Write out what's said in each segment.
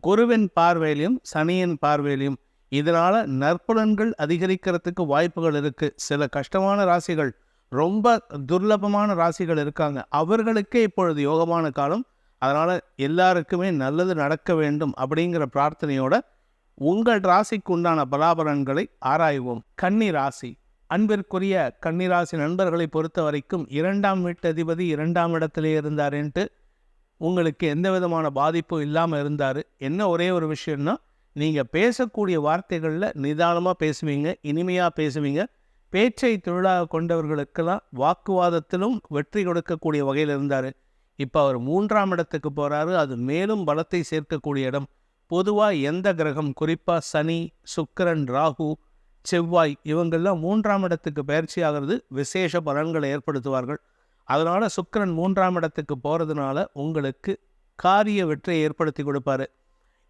குருவின் பார்வையிலையும் சனியின் பார்வையிலையும் இதனால் நற்புலன்கள் அதிகரிக்கிறதுக்கு வாய்ப்புகள் இருக்குது சில கஷ்டமான ராசிகள் ரொம்ப துர்லபமான ராசிகள் இருக்காங்க. அவர்களுக்கே இப்பொழுது யோகமான காலம். அதனால் எல்லாருக்குமே நல்லது நடக்க வேண்டும் அப்படிங்கிற பிரார்த்தனையோட உங்கள் ராசிக்கு உண்டான பலாபலன்களை ஆராய்வோம். கன்னி ராசி. அன்பிற்குரிய கன்னிராசி நண்பர்களை பொறுத்த வரைக்கும் இரண்டாம் வீட்டு அதிபதி இரண்டாம் இடத்திலே இருந்தாருன்ட்டு உங்களுக்கு எந்த விதமான பாதிப்பும் இல்லாமல் இருந்தார். என்ன ஒரே ஒரு விஷயம்னா நீங்கள் பேசக்கூடிய வார்த்தைகளில் நிதானமாக பேசுவீங்க இனிமையாக பேசுவீங்க. பேச்சை தொழிலாக கொண்டவர்களுக்கெல்லாம் வாக்குவாதத்திலும் வெற்றி கொடுக்கக்கூடிய வகையில் இருந்தார். இப்போ அவர் மூன்றாம் இடத்துக்கு போகிறாரு அது மேலும் பலத்தை சேர்க்கக்கூடிய இடம். பொதுவாக எந்த கிரகம்? குறிப்பாக சனி சுக்கிரன் ராகு செவ்வாய் இவங்கெல்லாம் மூன்றாம் இடத்துக்கு பயிற்சி ஆகிறது விசேஷ பலன்களை ஏற்படுத்துவார்கள். அதனால் சுக்கரன் மூன்றாம் இடத்துக்கு போகிறதுனால உங்களுக்கு காரிய வெற்றியை ஏற்படுத்தி கொடுப்பாரு.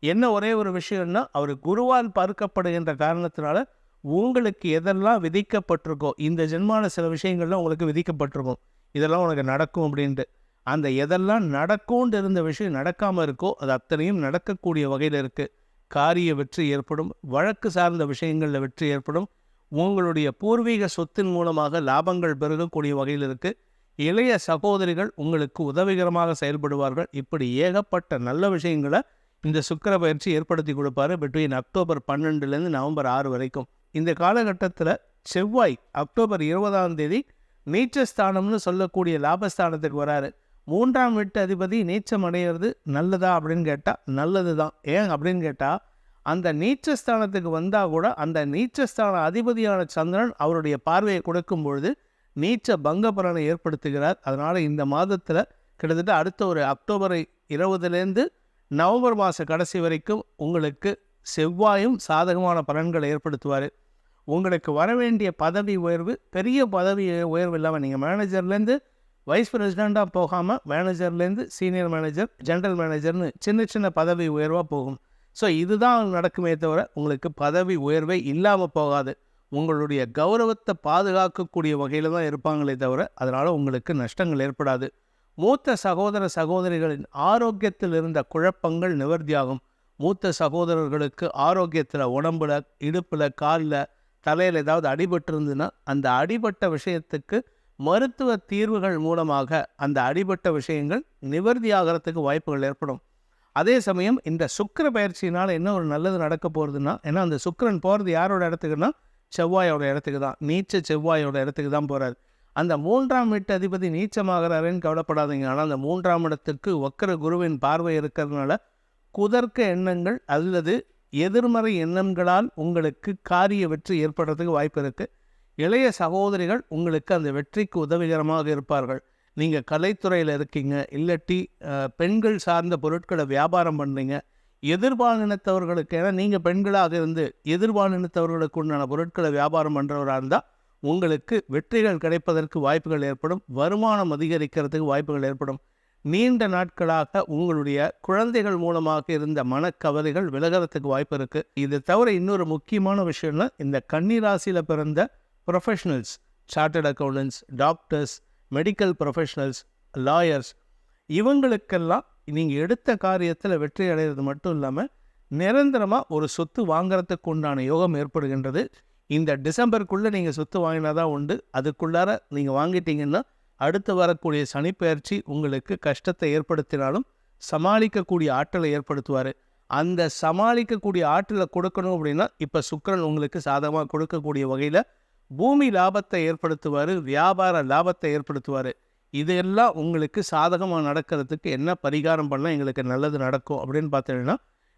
என்ன ஒரே ஒரு விஷயம்னா அவர் குருவால் பார்க்கப்படுகின்ற காரணத்தினால உங்களுக்கு எதெல்லாம் விதிக்கப்பட்டிருக்கோ இந்த ஜென்மான சில விஷயங்கள்லாம் உங்களுக்கு விதிக்கப்பட்டிருக்கும். இதெல்லாம் உனக்கு நடக்கும் அப்படின்ட்டு. அந்த எதெல்லாம் நடக்கும்னு இருந்த விஷயம் நடக்காமல் இருக்கோ அது அத்தனையும் நடக்கக்கூடிய வகையில் இருக்குது காரிய வெற்றி ஏற்படும் வழக்கு சார்ந்த விஷயங்களில் வெற்றி ஏற்படும். உங்களுடைய பூர்வீக சொத்தின் மூலமாக லாபங்கள் பெருகக்கூடிய வகையில் இருக்குது இளைய சகோதரிகள் உங்களுக்கு உதவிகரமாக செயல்படுவார்கள். இப்படி ஏகப்பட்ட நல்ல விஷயங்களை இந்த சுக்கிர பயிற்சி ஏற்படுத்தி கொடுப்பாரு. பிட்வீன் அக்டோபர் பன்னெண்டுலேருந்து நவம்பர் ஆறு வரைக்கும். இந்த காலகட்டத்தில் செவ்வாய் அக்டோபர் இருபதாம் தேதி நீச்சஸ்தானம்னு சொல்லக்கூடிய லாபஸ்தானத்துக்கு வராரு. மூன்றாம் வீட்டு அதிபதி நீச்சம் அடையிறது நல்லதா அப்படின்னு கேட்டால் நல்லது தான் ஏன் அப்படின்னு கேட்டால் அந்த நீச்சஸ்தானத்துக்கு வந்தால் கூட அந்த நீச்சஸ்தான அதிபதியான சந்திரன் அவருடைய பார்வையை கொடுக்கும் பொழுது நீச்ச பங்க பலனை ஏற்படுத்துகிறார். அதனால் இந்த மாதத்தில் கிட்டத்தட்ட அடுத்த ஒரு அக்டோபர் இருபதுலேருந்து நவம்பர் மாத கடைசி வரைக்கும் உங்களுக்கு செவ்வாயும் சாதகமான பலன்களை ஏற்படுத்துவார். உங்களுக்கு வர வேண்டிய பதவி உயர்வு பெரிய பதவி உயர்வு இல்லாமல் நீங்கள் மேனேஜர்லேருந்து வைஸ் பிரசிடெண்ட்டாக போகாமல் மேனேஜர்லேருந்து சீனியர் மேனேஜர் ஜென்ரல் மேனேஜர்னு சின்ன சின்ன பதவி உயர்வாக போகும். ஸோ இதுதான் நடக்குமே தவிர உங்களுக்கு பதவி உயர்வே இல்லாமல் போகாது. உங்களுடைய கௌரவத்தை பாதுகாக்கக்கூடிய வகையில் தான் இருப்பாங்களே தவிர அதனால் உங்களுக்கு நஷ்டங்கள் ஏற்படாது. மூத்த சகோதர சகோதரிகளின் ஆரோக்கியத்தில் இருந்த குழப்பங்கள் நிவர்த்தியாகும். மூத்த சகோதரர்களுக்கு ஆரோக்கியத்தில் உடம்புல இடுப்பில் காலில் தலையில் ஏதாவது அடிபட்டு இருந்ததுன்னா அந்த அடிபட்ட விஷயத்துக்கு மருத்துவ தீர்வுகள் மூலமாக அந்த அடிபட்ட விஷயங்கள் நிவர்த்தியாகிறதுக்கு வாய்ப்புகள் ஏற்படும். அதே சமயம் இந்த சுக்கர பயிற்சியினால் என்ன ஒரு நல்லது நடக்க போகிறதுனா ஏன்னா அந்த சுக்கிரன் போகிறது யாரோட இடத்துக்குன்னா செவ்வாயோட இடத்துக்கு தான். நீச்ச செவ்வாயோட இடத்துக்கு தான் போகிறார் அந்த மூன்றாம் வீட்டு அதிபதி நீச்சமாகிறாருன்னு கவலைப்படாதீங்க. ஆனால் அந்த மூன்றாம் இடத்துக்கு வக்கர குருவின் பார்வை இருக்கிறதுனால குதர்க்க எண்ணங்கள் அல்லது எதிர்மறை எண்ணங்களால் உங்களுக்கு காரிய வெற்றி ஏற்படுறதுக்கு வாய்ப்பு இருக்குது இளைய சகோதரிகள் உங்களுக்கு அந்த வெற்றிக்கு உதவிகரமாக இருப்பார்கள். நீங்கள் கலைத்துறையில் இருக்கீங்க. இல்லாட்டி பெண்கள் சார்ந்த பொருட்களை வியாபாரம் பண்ணுறீங்க எதிர்பாலினத்தவர்களுக்கு ஏன்னா நீங்கள் பெண்களாக இருந்து எதிர்பாலினத்தவர்களுக்கு உண்டான பொருட்களை வியாபாரம் பண்ணுறவராக இருந்தால் உங்களுக்கு வெற்றிகள் கிடைப்பதற்கு வாய்ப்புகள் ஏற்படும் வருமானம் அதிகரிக்கிறதுக்கு வாய்ப்புகள் ஏற்படும். நீண்ட நாட்களாக உங்களுடைய குழந்தைகள் மூலமாக இருந்த மனக்கவலைகள் விலகிறதுக்கு வாய்ப்பு இருக்குது இது தவிர இன்னொரு முக்கியமான விஷயம்னா இந்த கன்னிராசியில் பிறந்த professionals chartered accountants doctors medical professionals lawyers இவங்களுக்கெல்லாம் நீங்கள் எடுத்த காரியத்தில் வெற்றி அடைகிறது மட்டும் இல்லாமல் நிரந்தரமாக ஒரு சொத்து வாங்குறதுக்கு உண்டான யோகம் ஏற்படுகின்றது. இந்த டிசம்பருக்குள்ளே நீங்கள் சொத்து வாங்கினா தான் உண்டு. அதுக்குள்ளார நீங்கள் வாங்கிட்டீங்கன்னா அடுத்து வரக்கூடிய சனிப்பெயர்ச்சி உங்களுக்கு கஷ்டத்தை ஏற்படுத்தினாலும் சமாளிக்கக்கூடிய ஆற்றலை ஏற்படுத்துவார். அந்த சமாளிக்கக்கூடிய ஆற்றலை கொடுக்கணும் அப்படின்னா இப்போ சுக்கிரன் உங்களுக்கு சாதகமாக கொடுக்கக்கூடிய வகையில் பூமி லாபத்தை ஏற்படுத்துவார் வியாபார லாபத்தை ஏற்படுத்துவார். இதெல்லாம் உங்களுக்கு சாதகமாக நடக்கிறதுக்கு என்ன பரிகாரம் பண்ணால் எங்களுக்கு நல்லது நடக்கும் அப்படின்னு பார்த்தீங்கன்னா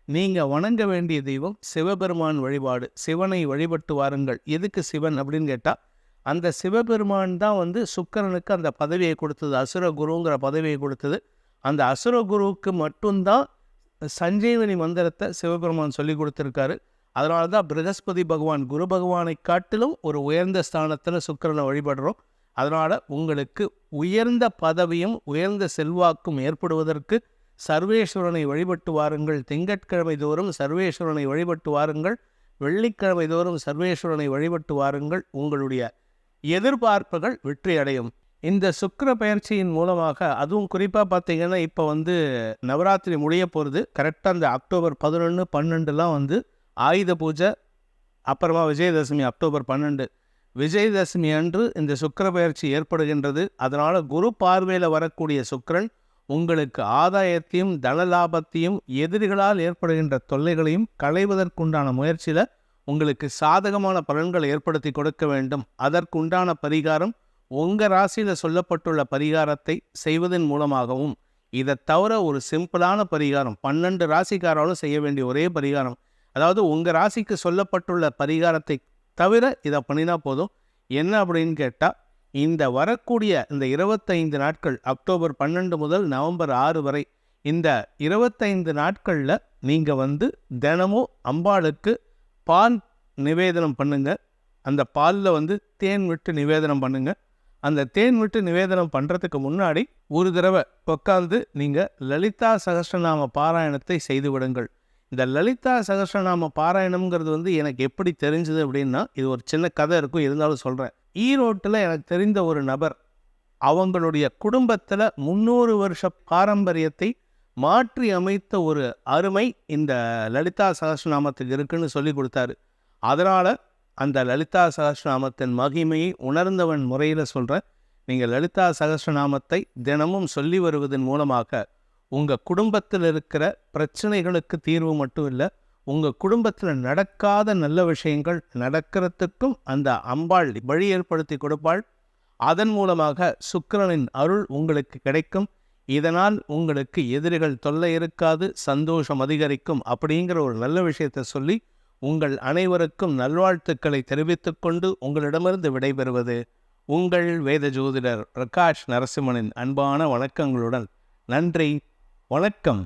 நீங்கள் வணங்க வேண்டிய தெய்வம் சிவபெருமான் வழிபாடு. சிவனை வழிபட்டு வாருங்கள். எதுக்கு சிவன் அப்படின்னு கேட்டால் அந்த சிவபெருமான் தான் வந்து சுக்கிரனுக்கு அந்த பதவியை கொடுத்தது அசுர குருங்கிற பதவியை கொடுத்தது. அந்த அசுர குருவுக்கு மட்டும்தான் சஞ்சீவனி மந்திரத்தை சிவபெருமான் சொல்லி கொடுத்துருக்காரு. அதனால தான் பிரகஸ்பதி பகவான் குரு பகவானை காட்டிலும் ஒரு உயர்ந்த ஸ்தானத்தில் சுக்கிரனை வழிபடுறோம். அதனால் உங்களுக்கு உயர்ந்த பதவியும் உயர்ந்த செல்வாக்கும் ஏற்படுவதற்கு சர்வேஸ்வரனை வழிபட்டு வாருங்கள். திங்கட்கிழமை தோறும் சர்வேஸ்வரனை வழிபட்டு வாருங்கள். வெள்ளிக்கிழமை தோறும் சர்வேஸ்வரனை வழிபட்டு வாருங்கள். உங்களுடைய எதிர்பார்ப்புகள் வெற்றி அடையும் இந்த சுக்கிர பயிற்சியின் மூலமாக அதுவும் குறிப்பாக பார்த்தீங்கன்னா இப்போ வந்து நவராத்திரி முடிய போகிறது கரெக்டாக அந்த அக்டோபர் பதினொன்று பன்னெண்டுலாம் வந்து ஆயுத பூஜை அப்புறமா விஜயதசமி அக்டோபர் பன்னெண்டு. விஜயதசமி அன்று இந்த சுக்கிர பயிற்சி ஏற்படுகின்றது. அதனால் குரு பார்வையில் வரக்கூடிய சுக்கரன் உங்களுக்கு ஆதாயத்தையும் தன லாபத்தையும் எதிரிகளால் ஏற்படுகின்ற தொல்லைகளையும் களைவதற்குண்டான முயற்சியில் உங்களுக்கு சாதகமான பலன்களை ஏற்படுத்தி கொடுக்க வேண்டும். அதற்குண்டான பரிகாரம் உங்கள் ராசியில் சொல்லப்பட்டுள்ள பரிகாரத்தை செய்வதன் மூலமாகவும் இதை தவிர ஒரு சிம்பிளான பரிகாரம் பன்னெண்டு ராசிக்காராலும் செய்ய வேண்டிய ஒரே பரிகாரம். அதாவது உங்கள் ராசிக்கு சொல்லப்பட்டுள்ள பரிகாரத்தை தவிர இதை பண்ணினா போதும். என்ன அப்படின்னு கேட்டால் இந்த வரக்கூடிய இந்த இருபத்தைந்து நாட்கள் அக்டோபர் பன்னெண்டு முதல் நவம்பர் ஆறு வரை இந்த இருபத்தைந்து நாட்களில் நீங்கள் வந்து தினமும் அம்பாளுக்கு பால் நிவேதனம் பண்ணுங்க. அந்த பாலில் வந்து தேன் விட்டு நிவேதனம் பண்ணுங்க. அந்த தேன் விட்டு நிவேதனம் பண்ணுறதுக்கு முன்னாடி ஒரு தடவை உட்காந்து நீங்கள் லலிதா சகஸ்ரநாம பாராயணத்தை செய்து விடுங்கள். இந்த லலிதா சகஸ்ரநாம பாராயணம்ங்கிறது வந்து எனக்கு எப்படி தெரிஞ்சது அப்படின்னா இது ஒரு சின்ன கதை இருக்கும் இருந்தாலும் சொல்கிறேன் ஈரோட்டில் எனக்கு தெரிந்த ஒரு நபர் அவங்களுடைய குடும்பத்தில் முந்நூறு வருஷ பாரம்பரியத்தை மாற்றி அமைத்த ஒரு அருமை இந்த லலிதா சகஸ்ரநாமத்துக்கு இருக்குன்னு சொல்லி கொடுத்தாரு. அதனால் அந்த லலிதா சகஸ்ரநாமத்தின் மகிமையை உணர்ந்தவன் முறையில் சொல்கிறேன் நீங்கள் லலிதா சகஸ்ரநாமத்தை தினமும் சொல்லி வருவதன் மூலமாக உங்கள் குடும்பத்தில் இருக்கிற பிரச்சனைகளுக்கு தீர்வு மட்டும் இல்லை உங்கள் குடும்பத்தில் நடக்காத நல்ல விஷயங்கள் நடக்கிறதுக்கும் அந்த அம்பாள் வழி ஏற்படுத்தி கொடுப்பாள். அதன் மூலமாக சுக்கிரனின் அருள் உங்களுக்கு கிடைக்கும். இதனால் உங்களுக்கு எதிரிகள் தொல்லை இருக்காது சந்தோஷம் அதிகரிக்கும் அப்படிங்கிற ஒரு நல்ல விஷயத்தை சொல்லி உங்கள் அனைவருக்கும் நல்வாழ்த்துக்களை தெரிவித்துக் கொண்டு உங்களிடமிருந்து விடைபெறுவது உங்கள் வேத ஜோதிடர் பிரகாஷ் நரசிம்மனின் அன்பான வணக்கங்களுடன் நன்றி. வணக்கம்.